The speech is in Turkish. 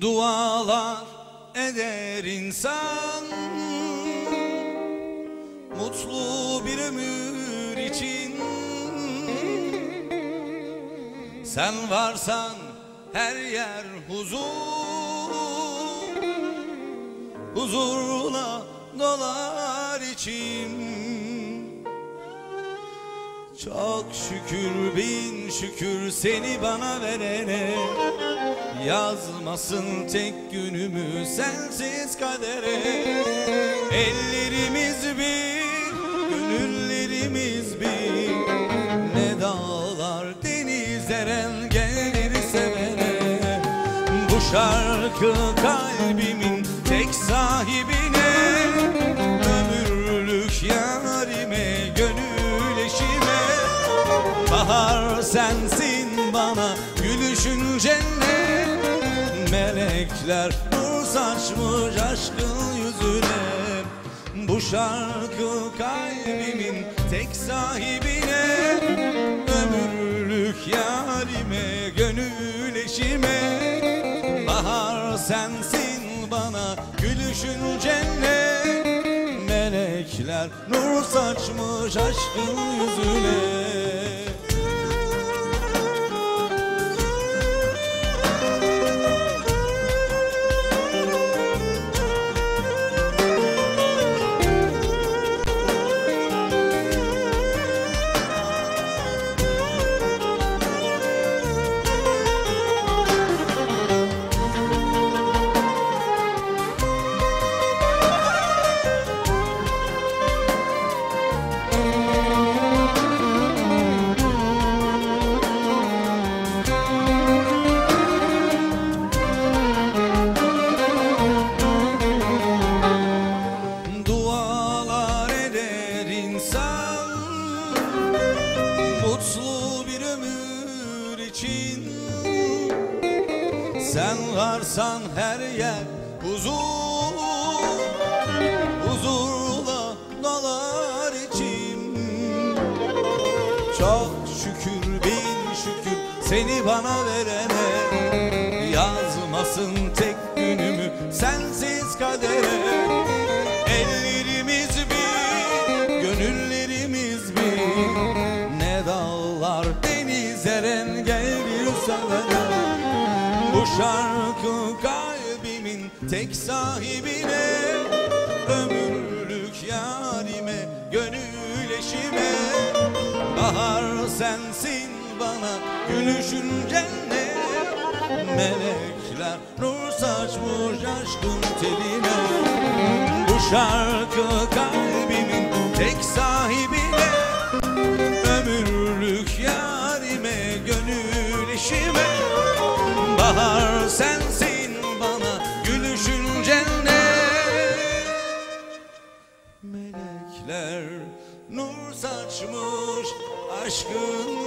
Dualar eder insan. Mutlu bir ömür için. Sen varsan her yer huzur. Huzurla dolar içim çok şükür bin şükür seni bana verene. Yazmasın tek günümü sensiz kadere. Ellerimiz bir, gönüllerimiz bir. Ne dağlar denizler engelleri sevene. Bu şarkı kalbimin tek sahibine sensin bana gülüşün cennet Melekler nur saçmış aşkın yüzüne. Bu şarkı kalbimin tek sahibine. Ömürlük yarime gönül eşime. Bahar sensin bana gülüşün cennet Melekler nur saçmış aşkın yüzüne için. Sen varsan her yer huzur Huzurla dolar içim Çok şükür bin şükür seni bana verene. Yazmasın tek günümü sensiz kadere Bu şarkı kalbimin tek sahibine Ömürlük yarime, gönül eşime. Bahar sensin bana gülüşün cennet Melekler nur saçmış aşkın teline Bu şarkı kalbimin tek sahibine Ömürlük yarime gönül eşime sensin bana gülüşün cennet. Melekler nur saçmış aşkın